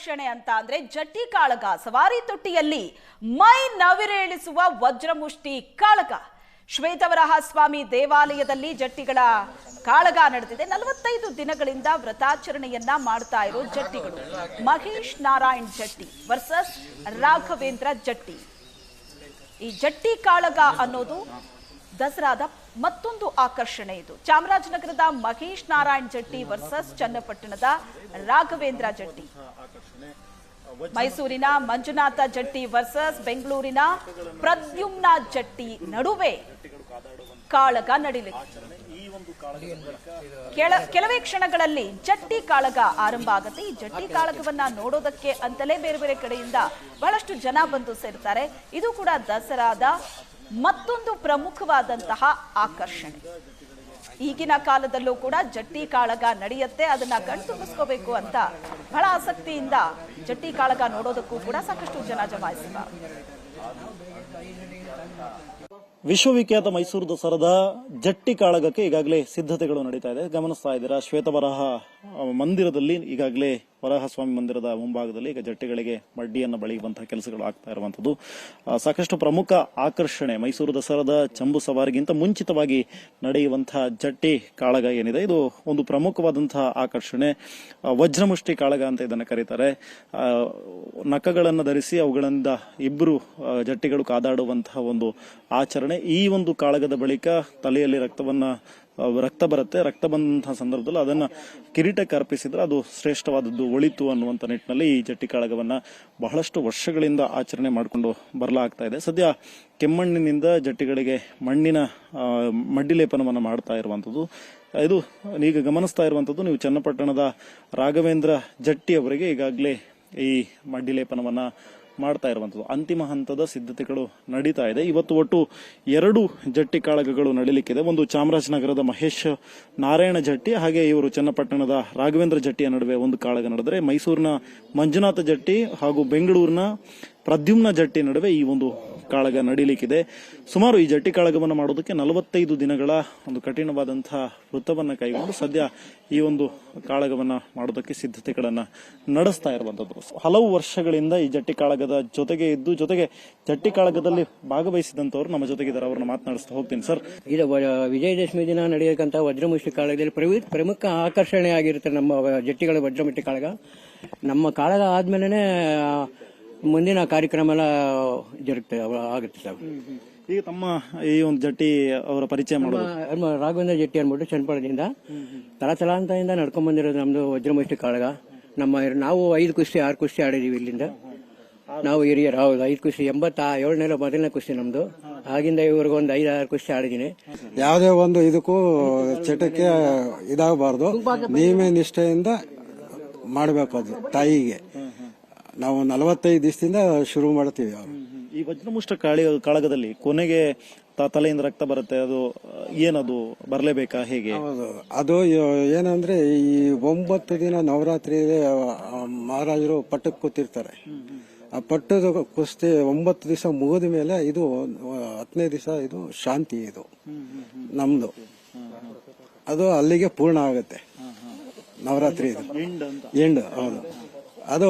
ಆಕರ್ಷಣೆ ಅಂತ ಅಂದ್ರೆ ಜಟ್ಟಿ ಕಾಳಗ, ಸವಾರಿ ತೊಟ್ಟಿಯಲ್ಲಿ ಮೈ ನವಿರೇಳಿಸುವ ವಜ್ರಮುಷ್ಟಿ ಕಾಳಗ. ಶ್ವೇತವರಹ ಸ್ವಾಮಿ ದೇವಾಲಯದಲ್ಲಿ ಜಟ್ಟಿಗಳ ಕಾಳಗ ನಡೆದಿದೆ. ನಲವತ್ತೈದು ದಿನಗಳಿಂದ ವ್ರತಾಚರಣೆಯನ್ನ ಮಾಡ್ತಾ ಇರೋ ಜಟ್ಟಿಗಳು. ಮಹೇಶ್ ನಾರಾಯಣ್ ಜಟ್ಟಿ ವರ್ಸಸ್ ರಾಘವೇಂದ್ರ ಜಟ್ಟಿ. ಈ ಜಟ್ಟಿ ಕಾಳಗ ಅನ್ನೋದು ದಸರಾದ ಮತ್ತೊಂದು ಆಕರ್ಷಣೆ ಇದು. ಚಾಮರಾಜನಗರದ ಮಹೇಶ್ ನಾರಾಯಣ್ ಜಟ್ಟಿ ವರ್ಸಸ್ ಚನ್ನಪಟ್ಟಣದ ರಾಘವೇಂದ್ರ ಜಟ್ಟಿ. ಮೈಸೂರಿನ ಮಂಜುನಾಥ ಜಟ್ಟಿ ವರ್ಸಸ್ ಬೆಂಗಳೂರಿನ ಪ್ರದ್ಯುಮ್ನ ಜಟ್ಟಿ ನಡುವೆ ಕಾಳಗ ಕೆಳ, ಕೆಲವೇ ಕ್ಷಣಗಳಲ್ಲಿ ಜಟ್ಟಿ ಕಾಳಗ ಆರಂಭ ಆಗುತ್ತೆ. ಈ ಜಟ್ಟಿ ಕಾಳಗವನ್ನ ನೋಡೋದಕ್ಕೆ ಅಂತಲೇ ಬೇರೆ ಬೇರೆ ಕಡೆಯಿಂದ ಬಹಳಷ್ಟು ಜನ ಬಂದು ಸೇರ್ತಾರೆ. ಇದು ಕೂಡ ದಸರಾದ ಮತ್ತೊಂದು ಪ್ರಮುಖವಾದಂತಹ ಆಕರ್ಷಣೆ. ಈಗಿನ ಕಾಲದಲ್ಲೂ ಕೂಡ ಜಟ್ಟಿ ಕಾಳಗ ನಡೆಯುತ್ತೆ, ಅದನ್ನ ಕಣ್ತುಂಬಿಸ್ಕೋಬೇಕು ಅಂತ ಬಹಳ ಆಸಕ್ತಿಯಿಂದ ಜಟ್ಟಿ ಕಾಳಗ ನೋಡೋದಕ್ಕೂ ಕೂಡ ಸಾಕಷ್ಟು ಜನ ಜಮಾಯಿಸಿದ. ವಿಶ್ವವಿಖ್ಯಾತ ಮೈಸೂರು ದಸರಾದ ಜಟ್ಟಿ ಕಾಳಗಕ್ಕೆ ಈಗಾಗಲೇ ಸಿದ್ಧತೆಗಳು ನಡೀತಾ ಇದೆ. ಗಮನಿಸ್ತಾ ಇದ್ದೀರಾ, ಶ್ವೇತವರಹ ಮಂದಿರದಲ್ಲಿ ಈಗಾಗಲೇ ವರಹ ಸ್ವಾಮಿ ಮಂದಿರದ ಮುಂಭಾಗದಲ್ಲಿ ಈಗ ಜಟ್ಟಿಗಳಿಗೆ ಮಡ್ಡಿಯನ್ನು ಬಳಿಯುವಂತಹ ಕೆಲಸಗಳು ಆಗ್ತಾ ಇರುವಂತದ್ದು ಸಾಕಷ್ಟು ಪ್ರಮುಖ ಆಕರ್ಷಣೆ ಮೈಸೂರು ದಸರಾದ ಚಂಬು ಸವಾರಿಗಿಂತ ಮುಂಚಿತವಾಗಿ ನಡೆಯುವಂತಹ ಜಟ್ಟಿ ಕಾಳಗ ಏನಿದೆ, ಇದು ಒಂದು ಪ್ರಮುಖವಾದಂತಹ ಆಕರ್ಷಣೆ. ವಜ್ರಮುಷ್ಟಿ ಕಾಳಗ ಅಂತ ಇದನ್ನು ಕರೀತಾರೆ. ನಖಗಳನ್ನು ಧರಿಸಿ ಅವುಗಳಿಂದ ಇಬ್ಬರು ಜಟ್ಟಿಗಳು ಕಾದಾಡುವಂತಹ ಒಂದು ಆಚರಣೆ. ಈ ಒಂದು ಕಾಳಗದ ಬಳಿಕ ತಲೆಯಲ್ಲಿ ರಕ್ತವನ್ನ ರಕ್ತ ಬರುತ್ತೆ. ರಕ್ತ ಬಂದಂತಹ ಸಂದರ್ಭದಲ್ಲಿ ಅದನ್ನ ಕಿರೀಟಕ್ಕೆ ಅರ್ಪಿಸಿದ್ರೆ ಅದು ಶ್ರೇಷ್ಠವಾದದ್ದು ಒಳಿತು ಅನ್ನುವಂತ ನಿಟ್ಟಿನಲ್ಲಿ ಈ ಜಟ್ಟಿ ಕಾಳಗವನ್ನ ಬಹಳಷ್ಟು ವರ್ಷಗಳಿಂದ ಆಚರಣೆ ಮಾಡಿಕೊಂಡು ಬರಲಾಗ್ತಾ ಇದೆ. ಸದ್ಯ ಕೆಮ್ಮಣ್ಣಿನಿಂದ ಜಟ್ಟಿಗಳಿಗೆ ಮಣ್ಣಿನ ಆ, ಮಡ್ಡಿ ಲೇಪನವನ್ನು ಮಾಡ್ತಾ ಇರುವಂಥದ್ದು ಇದು ಈಗ ಗಮನಿಸ್ತಾ ಇರುವಂಥದ್ದು ನೀವು ಚನ್ನಪಟ್ಟಣದ ರಾಘವೇಂದ್ರ ಜಟ್ಟಿ ಅವರಿಗೆ ಈಗಾಗಲೇ ಈ ಮಡ್ಡಿ ಲೇಪನವನ್ನ ಮಾಡ್ತಾ ಇರುವಂತದ್ದು. ಅಂತಿಮ ಹಂತದ ಸಿದ್ಧತೆಗಳು ನಡೀತಾ ಇದೆ. ಇವತ್ತು ಒಟ್ಟು ಎರಡು ಜಟ್ಟಿ ಕಾಳಗಗಳು ನಡೀಲಿಕ್ಕಿದೆ. ಒಂದು ಚಾಮರಾಜನಗರದ ಮಹೇಶ್ ನಾರಾಯಣ ಜಟ್ಟಿ, ಹಾಗೆ ಇವರು ಚನ್ನಪಟ್ಟಣದ ರಾಘವೇಂದ್ರ ಜಟ್ಟಿಯ ನಡುವೆ ಒಂದು ಕಾಳಗ ನಡೆದರೆ ಮೈಸೂರಿನ ಮಂಜುನಾಥ ಜಟ್ಟಿ ಹಾಗೂ ಬೆಂಗಳೂರಿನ ಪ್ರದ್ಯುಮ್ನ ಜಟ್ಟಿ ನಡುವೆ ಈ ಒಂದು ಕಾಳಗ ನಡೀಲಿಕ್ಕಿದೆ. ಸುಮಾರು ಈ ಜಟ್ಟಿ ಕಾಳಗವನ್ನು ಮಾಡೋದಕ್ಕೆ ನಲವತ್ತೈದು ದಿನಗಳ ಒಂದು ಕಠಿಣವಾದಂತಹ ವೃತ್ತವನ್ನು ಕೈಗೊಂಡು ಸದ್ಯ ಈ ಒಂದು ಕಾಳಗವನ್ನು ಮಾಡೋದಕ್ಕೆ ಸಿದ್ಧತೆಗಳನ್ನು ನಡೆಸ್ತಾ ಇರುವಂತದ್ದು. ಹಲವು ವರ್ಷಗಳಿಂದ ಈ ಜಟ್ಟಿ ಕಾಳಗದ ಜೊತೆಗೆ ಇದ್ದು, ಜೊತೆಗೆ ಜಟ್ಟಿ ಕಾಳಗದಲ್ಲಿ ಭಾಗವಹಿಸಿದಂತವರು ನಮ್ಮ ಜೊತೆಗಿದ್ದಾರೆ ಅವರನ್ನು ಮಾತನಾಡಿಸ್ತಾ ಹೋಗ್ತೀನಿ ಸರ್. ಇದು ವಿಜಯದಶಮಿ ದಿನ ನಡೆಯಕ್ಕಂತ ವಜ್ರಮುಷ್ಟಿ ಕಾಳಗದಲ್ಲಿ ಪ್ರಮುಖ ಆಕರ್ಷಣೆ ಆಗಿರುತ್ತೆ ನಮ್ಮ ಜಟ್ಟಿಗಳ ವಜ್ರಮುಷ್ಟಿ ಕಾಳಗ. ನಮ್ಮ ಕಾಳಗ ಆದ್ಮೇಲೆ ಮುಂದಿನ ಕಾರ್ಯಕ್ರಮ ಎಲ್ಲ ಜರುಗುತ್ತೆ ಅವ- ಆಗುತ್ತೆ ಸರ್. ಈಗ ತಮ್ಮ ಈ ಒಂದು ಜಟ್ಟಿ ಅವರ ಪರಿಚಯ ಮಾಡೋದು. ನಮ್ಮ ರಾಘವೇಂದ್ರ ಜಟ್ಟಿ ಅನ್ಬಿಟ್ಟು ಚನ್ನಪಟ್ಟಣದಿಂದ. ತಲಾತಲಾಂತರಿಂದ ನಡ್ಕೊಂಡ್ ಬಂದಿರೋದು ನಮ್ದು ವಜ್ರಮಷ್ಟಿ ಕಾಳಗ. ನಮ್ಮ ನಾವು ಐದು ಕುಸ್ತಿ ಆರು ಕುಸ್ತಿ ಆಡಿದೀವಿ ಇಲ್ಲಿಂದ. ನಾವು ಹಿರಿಯರು ಹೌದು ಐದು ಕುಸ್ತಿ ಎಂಬತ್ತ ಏಳನೇ ಮೊದಲನೇ ಕುಸ್ತಿ ನಮ್ದು. ಆಗಿಂದ ಇವ್ರಿಗೆ ಒಂದು ಐದು ಆರು ಕುಸ್ತಿ ಆಡಿದ್ದೀನಿ. ಯಾವುದೇ ಒಂದು ಇದಕ್ಕೂ ಚಟಕ್ಕೆ ಇದಾಗಬಾರ್ದು. ನಿಯಮ ನಿಷ್ಠೆಯಿಂದ ಮಾಡಬೇಕು ಅದು ತಾಯಿಗೆ. ನಾವು ನಲವತ್ತೈದು ದಿವಸದಿಂದ ಶುರು ಮಾಡ್ತೀವಿ ಅವ್ರು. ಈ ವಜ್ರಮುಷ್ಟ ಕಾಳಿ ಕಾಳಗದಲ್ಲಿ ಕೊನೆಗೆ ತ- ತಲೆಯಿಂದ ರಕ್ತ ಬರುತ್ತೆ. ಅದು ಏನದು ಬರಲೇಬೇಕಾ ಹೇಗೆ? ಹೌದು ಅದು ಯ- ಏನಂದ್ರೆ ಈ ಒಂಬತ್ತು ದಿನ ನವರಾತ್ರಿ ಮಹಾರಾಜರು ಪಟ್ಟಕ್ಕೆ ಕೂತಿರ್ತಾರೆ. ಆ ಪಟ್ಟದ ಕುಸ್ತಿ ಒಂಬತ್ತು ದಿವಸ ಮುಗಿದ ಮೇಲೆ ಇದು ಆ, ಹತ್ತನೇ ದಿವಸ ಇದು ಶಾಂತಿ ಇದು. ನಮ್ದು. ಅದು ಅಲ್ಲಿಗೆ ಪೂರ್ಣ ಆಗುತ್ತೆ. ನವರಾತ್ರಿ ಇದು. ಎಂಡ್ ಹೌದು. ಅದು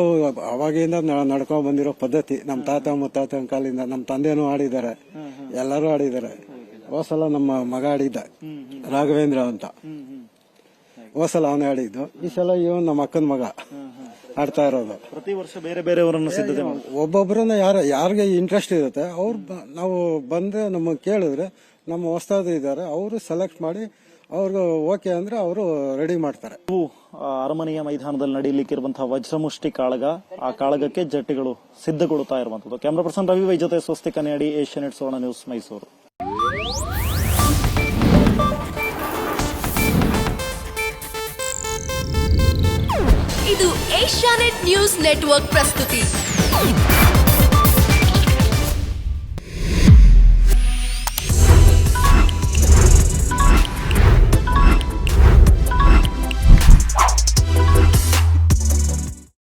ಅವಾಗಿಂದ ನಡ್ಕೊಂಡ್ ಬಂದಿರೋ ಪದ್ಧತಿ. ನಮ್ಮ ತಾತ ಮುತ್ತಾತನ ಕಾಲಿಂದ ನಮ್ಮ ತಂದೆನೂ ಆಡಿದ್ದಾರೆ ಎಲ್ಲರೂ ಆಡಿದ್ದಾರೆ ಹೋಸಲ ನಮ್ಮ ಮಗ ಆಡಿದ್ದ ರಾಘವೇಂದ್ರ ಅಂತ. ಹೋಸಲ ಅವನೇ ಆಡಿದ್ದು ಈ ಸಲ ಇವನ್ ನಮ್ಮ ಅಕ್ಕನ ಮಗ. ಆಡ್ತಾ ಇರೋದು. ಪ್ರತಿ ವರ್ಷ ಬೇರೆ ಬೇರೆಯವರನ್ನು ಸಿದ್ಧತೆ ಒಬ್ಬೊಬ್ಬರನ್ನ ಯಾರ ಯಾರಿಗೆ ಇಂಟ್ರೆಸ್ಟ್ ಇರುತ್ತೆ ಅವ್ರು ನಾವು ಬಂದ್ರೆ ನಮಗೆ ಕೇಳಿದ್ರೆ ನಮ್ಮ ಹೊಸದಾದ್ರು ಇದ್ದಾರೆ ಅವರು ಸೆಲೆಕ್ಟ್ ಮಾಡಿ ಅವ್ರಿಗೆ ಓಕೆ ಅಂದ್ರೆ ಅವರು ರೆಡಿ ಮಾಡ್ತಾರೆ. ಅರಮನೆಯ ಮೈದಾನದಲ್ಲಿ ನಡೆಯಲಿಕ್ಕಿರುವಂತಹ ವಜ್ರಮುಷ್ಟಿ ಕಾಳಗ ಆ ಕಾಳಗಕ್ಕೆ ಜಟ್ಟಿಗಳು ಸಿದ್ಧಗೊಳ್ಳುತ್ತಾ ಇರುವಂತದ್ದು ಕ್ಯಾಮ್ರಾ ಪರ್ಸನ್ ರವಿ ವೈ ಜೊತೆ ಸ್ವಸ್ತಿ ಕನ್ನಡಿ ಏಷ್ಯಾನೆಟ್ ಸುವರ್ಣ ನ್ಯೂಸ್ ಮೈಸೂರು. ಇದು ಏಷ್ಯಾನೆಟ್ ನ್ಯೂಸ್ ನೆಟ್ವರ್ಕ್ ಪ್ರಸ್ತುತಿ.